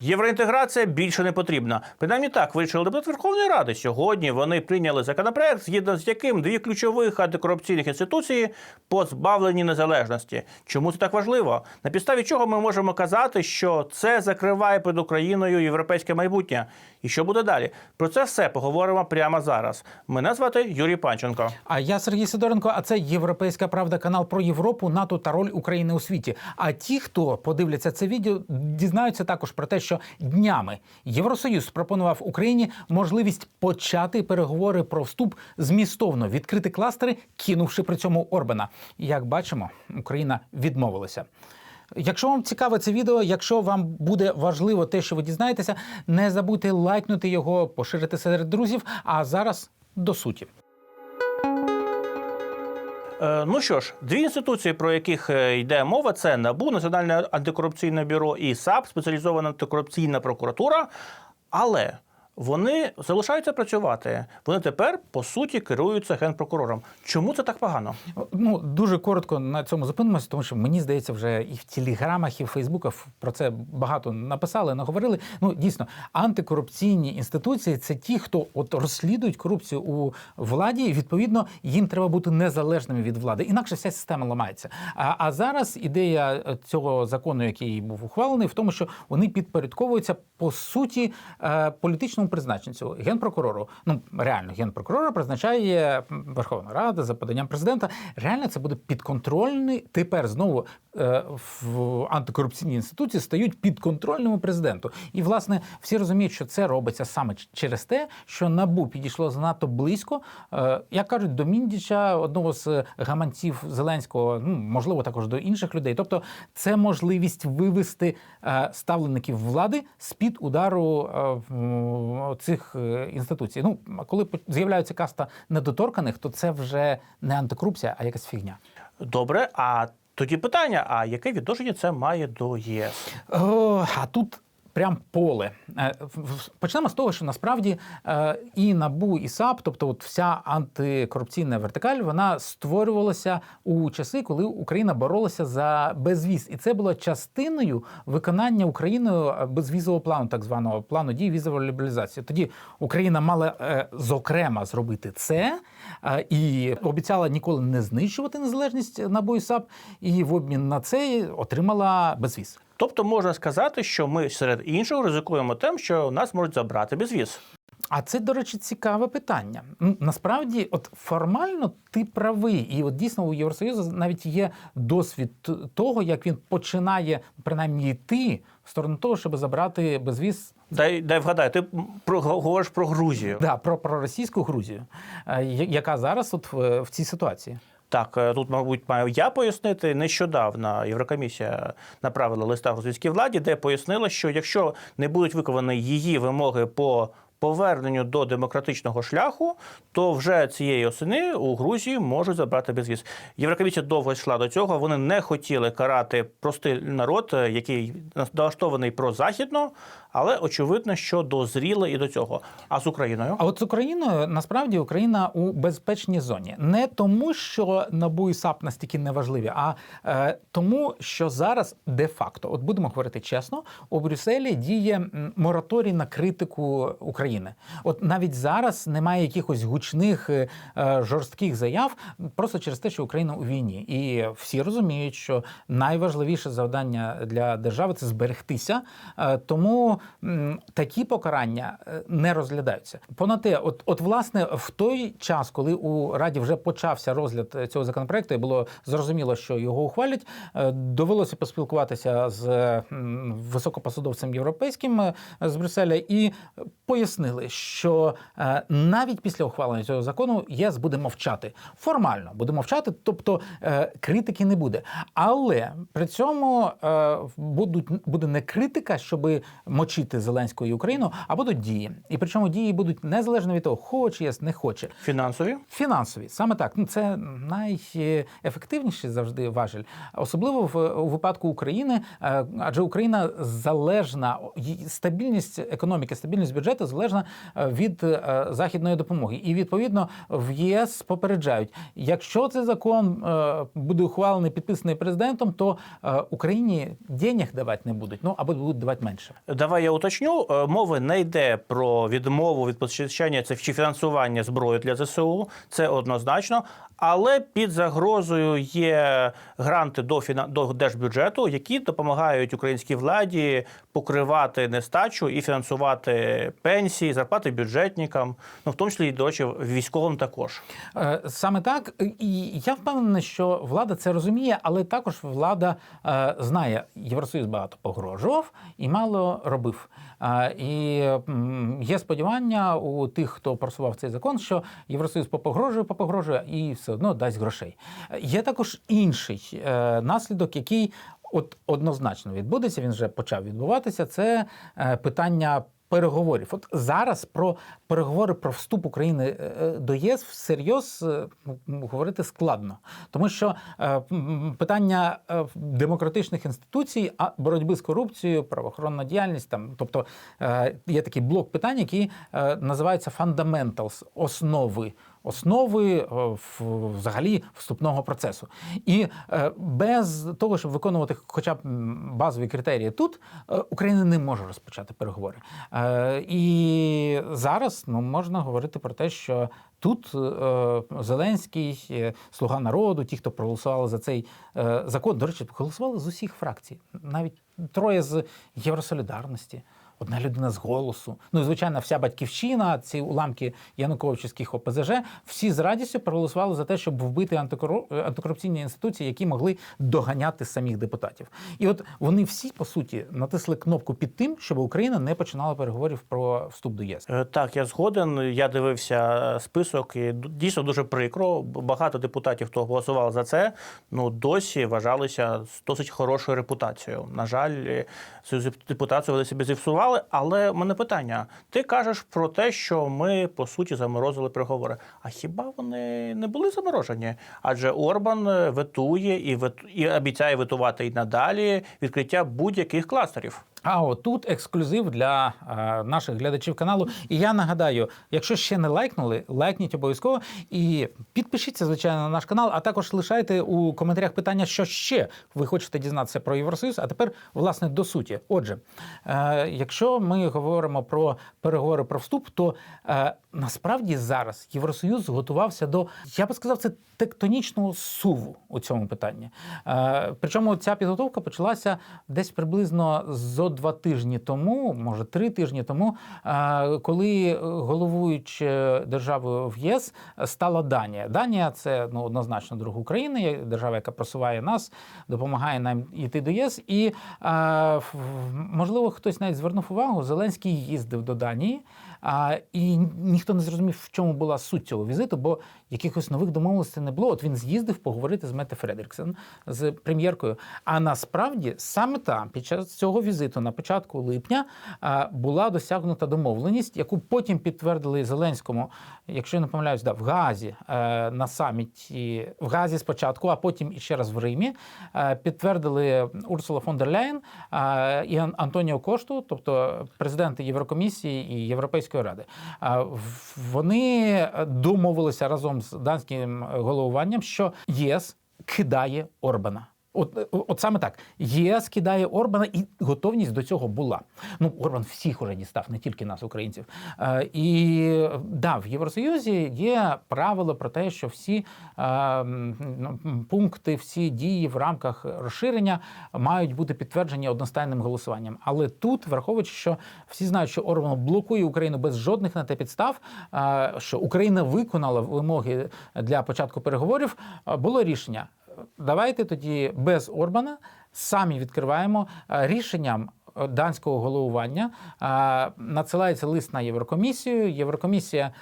Євроінтеграція більше не потрібна. Принаймні так вирішили депутати Верховної Ради. Сьогодні вони прийняли законопроект, згідно з яким дві ключових антикорупційних інституції позбавлені незалежності. Чому це так важливо? На підставі чого ми можемо казати, що це закриває перед Україною європейське майбутнє? І що буде далі? Про це все поговоримо прямо зараз. Мене звати Юрій Панченко. А я Сергій Сидоренко. А це Європейська Правда, канал про Європу, НАТО та роль України у світі. А ті, хто подивляться це відео, дізнаються також про те, що днями Євросоюз пропонував Україні можливість почати переговори про вступ змістовно відкрити кластери, кинувши при цьому Орбана. Як бачимо, Україна відмовилася. Якщо вам цікаве це відео, якщо вам буде важливо те, що ви дізнаєтеся, не забудьте лайкнути його, поширити серед друзів. А зараз до суті. Е, Ну що ж, дві інституції, про яких е, йде мова, це НАБУ, Національне антикорупційне бюро і САП, спеціалізована антикорупційна прокуратура. Але вони залишаються працювати. Вони тепер по суті керуються генпрокурором. Чому це так погано? Ну дуже коротко на цьому зупинимося, тому що мені здається, вже і в телеграмах, і в Фейсбуках про це багато написали, наговорили. Ну дійсно, антикорупційні інституції це ті, хто от розслідують корупцію у владі. і, Відповідно, їм треба бути незалежними від влади. Інакше вся система ламається. А, а зараз ідея е, цього закону, який був ухвалений, в тому, що вони підпорядковуються по суті е, політичному призначенцю генпрокурору. Ну реально, генпрокурора призначає Верховна Рада за поданням президента. Реально це буде підконтрольний. Тепер знову е, в антикорупційні інституції стають підконтрольними президенту. І власне всі розуміють, що це робиться саме через те, що набу підійшло занадто близько, е, як кажуть, до Міндіча, одного з гаманців Зеленського, ну можливо, також до інших людей. Тобто, це можливість вивести е, ставлеників влади з під удару цих е, інституцій. Ну коли з'являється каста недоторканих, то це вже не антикорупція, а якась фігня. Добре, а тоді питання: а яке відношення це має до ЄС? О, а тут прям поле. Е, Почнемо з того, що насправді е, і НАБУ, і САП, тобто от вся антикорупційна вертикаль, вона створювалася у часи, коли Україна боролася за безвіз. І це було частиною виконання Україною безвізового плану, так званого плану дій візової лібералізації. Тоді Україна мала е, зокрема зробити це е, і обіцяла ніколи не знищувати незалежність НАБУ і САП, і в обмін на це отримала безвіз. Тобто можна сказати, що ми серед іншого ризикуємо тим, що нас можуть забрати безвіз. А це, до речі, цікаве питання. Насправді, от формально ти правий, і от дійсно у Євросоюзу навіть є досвід того, як він починає принаймні йти в сторону того, щоб забрати безвіз Дай дай вгадаю, ти про говориш про Грузію. да, про, про російську Грузію, е, яка зараз от в, в цій ситуації. Так, е, тут, мабуть, маю я пояснити. Нещодавно Єврокомісія направила листа грузинській владі, де пояснила, що якщо не будуть виконані її вимоги по поверненню до демократичного шляху, то вже цієї осени у Грузії можуть забрати безвіз. Єврокомісія довго йшла до цього. Вони не хотіли карати простий народ, е, який налаштований прозахідно, але очевидно, що дозріли і до цього. А з Україною? А от з Україною насправді Україна у безпечній зоні не тому, що НАБУ і САП настільки неважливі, а е, тому, що зараз де-факто, от будемо говорити чесно, у Брюсселі діє мораторій на критику України. От навіть зараз немає якихось гучних е, е, жорстких заяв, просто через те, що Україна у війні, і всі розуміють, що найважливіше завдання для держави це зберегтися. Е, Тому такі покарання е, не розглядаються. Понад те, от, от власне, в той час, коли у Раді вже почався розгляд е, цього законопроекту, і було зрозуміло, що його ухвалять, е, довелося поспілкуватися з високопосадовцем європейським з Брюсселя і пояснили, що навіть після ухвалення цього закону ЄС буде мовчати формально, буде мовчати, тобто критики не буде. Але при цьому будуть буде не критика, щоб мочити Зеленського і Україну, а будуть дії. І причому дії будуть незалежно від того, хоче ЄС, не хоче. Фінансові? Фінансові, саме так. Ну це найефективніший завжди важель, особливо в у випадку України, е, адже Україна залежна стабільність економіки, стабільність бюджету залежна е, від е, західної допомоги. І відповідно в ЄС попереджають, якщо цей закон буде ухвалений, підписаний президентом, то Україні денег давати не будуть, ну або будуть давати менше. Давай я уточню. Е, Мови не йде про відмову від постачання це чи фінансування зброї для ЗСУ. Це однозначно. Але під загрозою є гранти до фіна... до держбюджету, які допомагають українській владі покривати нестачу і фінансувати пенсії, зарплати бюджетникам, ну в тому числі і до речі, військовим також. Е, Саме так, і я впевнений, що влада це розуміє, але також влада е, знає, Євросоюз багато погрожував і мало робив. Е, І є сподівання у тих, хто просував цей закон, що Євросоюз попогрожує, попогрожує і все одно дасть грошей. Є також інший е, наслідок, який от однозначно відбудеться. Він вже почав відбуватися. Це е, питання переговорів. От зараз про переговори про вступ України е, е, до ЄС всерйоз е, говорити складно, тому що питання демократичних інституцій, а боротьби з корупцією, правоохоронна діяльність, там, тобто є такий блок питань, які називаються fundamentals, основи. Основи е, взагалі вступного процесу, і е, без того, щоб виконувати хоча б базові критерії тут, е, Україна не може розпочати переговори. І зараз ну можна говорити про те, що тут Зеленський, Слуга народу, ті, хто проголосували за цей закон, до речі, голосували з усіх фракцій, навіть троє з Євросолідарності. Одна людина з голосу. Ну і звичайно, вся батьківщина, ці уламки Януковичівських ОПЗЖ, всі з радістю проголосували за те, щоб вбити антикору- антикорупційні інституції, які могли доганяти самих депутатів. І от вони всі по суті натисли кнопку під тим, щоб Україна не починала переговорів про вступ до ЄС. Е, Так, я згоден. Я дивився список, і дійсно дуже прикро. Багато депутатів, хто голосував за це, ну досі вважалися з досить хорошою репутацією. На жаль, е, цю репутацію вони собі зіпсували. Але в мене питання: ти кажеш про те, що ми по суті заморозили переговори. А хіба вони не були заморожені? Адже Орбан е, ветує і вет... і обіцяє ветувати і надалі відкриття будь-яких кластерів. А отут ексклюзив для е, наших глядачів каналу. І я нагадаю, якщо ще не лайкнули, лайкніть обов'язково і підпишіться, звичайно, на наш канал, а також лишайте у коментарях питання, що ще ви хочете дізнатися про Євросоюз. А тепер, власне, до суті. Отже, е, якщо ми говоримо про переговори про вступ, то е, насправді зараз Євросоюз готувався до, я би сказав, це тектонічного суву у цьому питанні. Е, причому ця підготовка почалася десь приблизно зо два тижні тому, може три тижні тому, е, коли головуючою державою в ЄС стала Данія. Данія це ну однозначно друг України, держава, яка просуває нас, допомагає нам йти до ЄС. І е, можливо, хтось навіть звернув увагу, Зеленський їздив до Данії. А, і ніхто не зрозумів, в чому була суть цього візиту, бо якихось нових домовленостей не було. От він з'їздив поговорити з Мете Фредеріксен, з прем'єркою. А насправді саме там, під час цього візиту, на початку липня, була досягнута домовленість, яку потім підтвердили Зеленському, якщо я не помиляюсь, да, в Газі е, на саміті в Газі спочатку, а потім і ще раз в Римі. е, Підтвердили Урсула фон дер Ляєн е, і Антоніо Кошту, тобто президенти Єврокомісії і Європейської ради. А Вони домовилися разом з данським головуванням, що ЄС кидає Орбана. От, от саме так. ЄС кидає Орбана, і готовність до цього була. Ну, Орбан всіх уже дістав, не тільки нас, українців. Е, і да, в Євросоюзі є правило про те, що всі е, ну, пункти, всі дії в рамках розширення мають бути підтверджені одностайним голосуванням. Але тут, враховуючи, що всі знають, що Орбан блокує Україну без жодних на те підстав, е, що Україна виконала вимоги для початку переговорів, е, було рішення. Давайте тоді без Орбана самі відкриваємо е, рішенням. Данського головування надсилається лист на Єврокомісію. Єврокомісія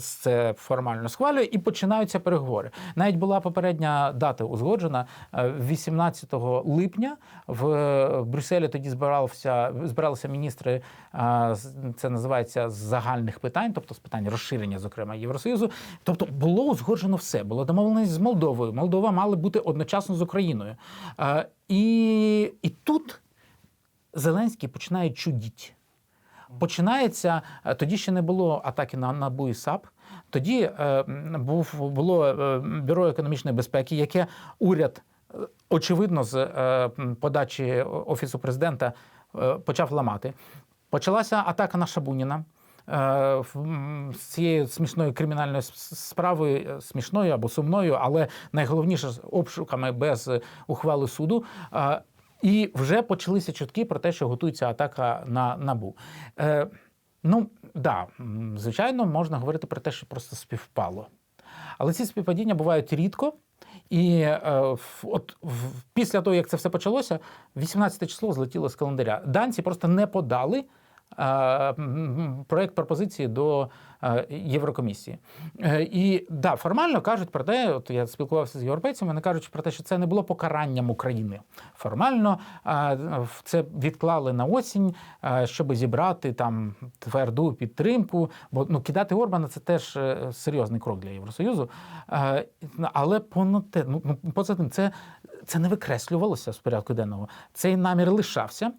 це формально схвалює і починаються переговори. Навіть була попередня дата узгоджена е, 18 липня. В Брюсселі тоді збирався збиралися міністри. Це називається з загальних питань, тобто з питань розширення, зокрема Євросоюзу. Тобто було узгоджено все. Було домовленість з Молдовою. Молдова мала бути одночасно з Україною. І, і тут Зеленський починає чудіть. починається е, тоді ще не було атаки на НАБУ і САП. Тоді е, був було е, бюро економічної безпеки, яке уряд е, очевидно з е, подачі офісу президента е, почав ламати. Почалася атака на Шабуніна. З цією смішною кримінальною справою, смішною або сумною, але найголовніше з обшуками без ухвали суду. І вже почалися чутки про те, що готується атака на набу. Е, Ну да, звичайно, можна говорити про те, що просто співпало. Але ці співпадіння бувають рідко. І е, от після того, як це все почалося, 18 число злетіло з календаря. Данці просто не подали проект пропозиції до е, Єврокомісії. Е, І да, формально кажуть про те, от я спілкувався з європейцями, вони кажуть про те, що це не було покаранням України. Формально е, це відклали на осінь, е, щоб зібрати там тверду підтримку. Бо ну кидати Орбана це теж е, серйозний крок для Євросоюзу. Е, Але понад те, ну ну, поза тим, це, це не викреслювалося з порядку денного. Цей намір лишався.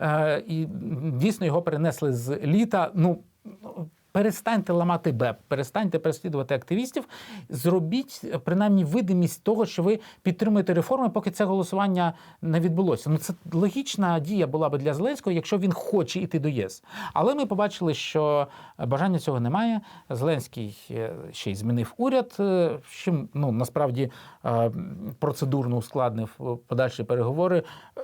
Е, І дійсно його перенесли з літа. Ну перестаньте ламати БЕП, перестаньте переслідувати активістів. Зробіть е, принаймні видимість того, що ви підтримуєте реформи, поки це голосування не відбулося. Ну це логічна дія була би для Зеленського, якщо він хоче йти до ЄС. Але ми побачили, що е, бажання цього немає. Зеленський е, ще й змінив уряд, чим ну насправді процедурно ускладнив подальші переговори.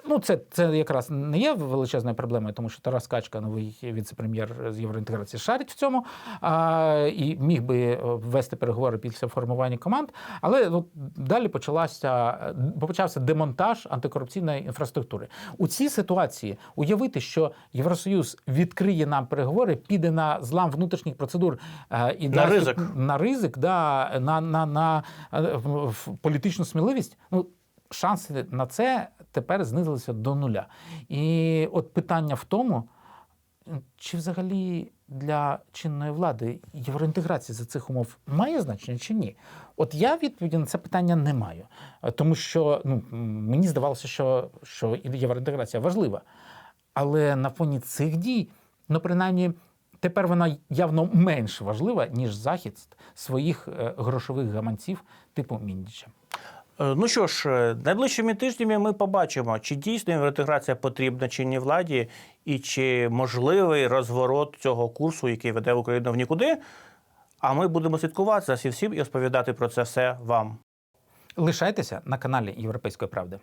Ну, це, це якраз не є величезною проблемою, тому що Тарас Качка, новий віце-прем'єр з євроінтеграції, шарить в цьому а, і міг би е, вести переговори після формування команд. Але ну, далі почалася е, почався демонтаж антикорупційної інфраструктури. У цій ситуації уявити, що Євросоюз відкриє нам переговори, піде на злам внутрішніх процедур е, і На ризик. на ризик, да, на, на, на е, в- в політичну сміливість. Ну, шанси на це тепер знизилися до нуля. І от питання в тому, чи взагалі для чинної влади євроінтеграція за цих умов має значення чи ні? От я відповіді на це питання не маю. Е, Тому що ну, мені здавалося, що, що євроінтеграція важлива. Але на фоні цих дій, ну принаймні, тепер вона явно менш важлива, ніж захист своїх е, грошових гаманців типу Міндіча. Е, Ну що ж, е, найближчими тижнями ми побачимо, чи дійсно євроінтеграція потрібна чинній владі, і чи можливий розворот цього курсу, який веде Україну в нікуди. А ми будемо слідкувати за всім і розповідати про це все вам. Лишайтеся на каналі Європейської правди.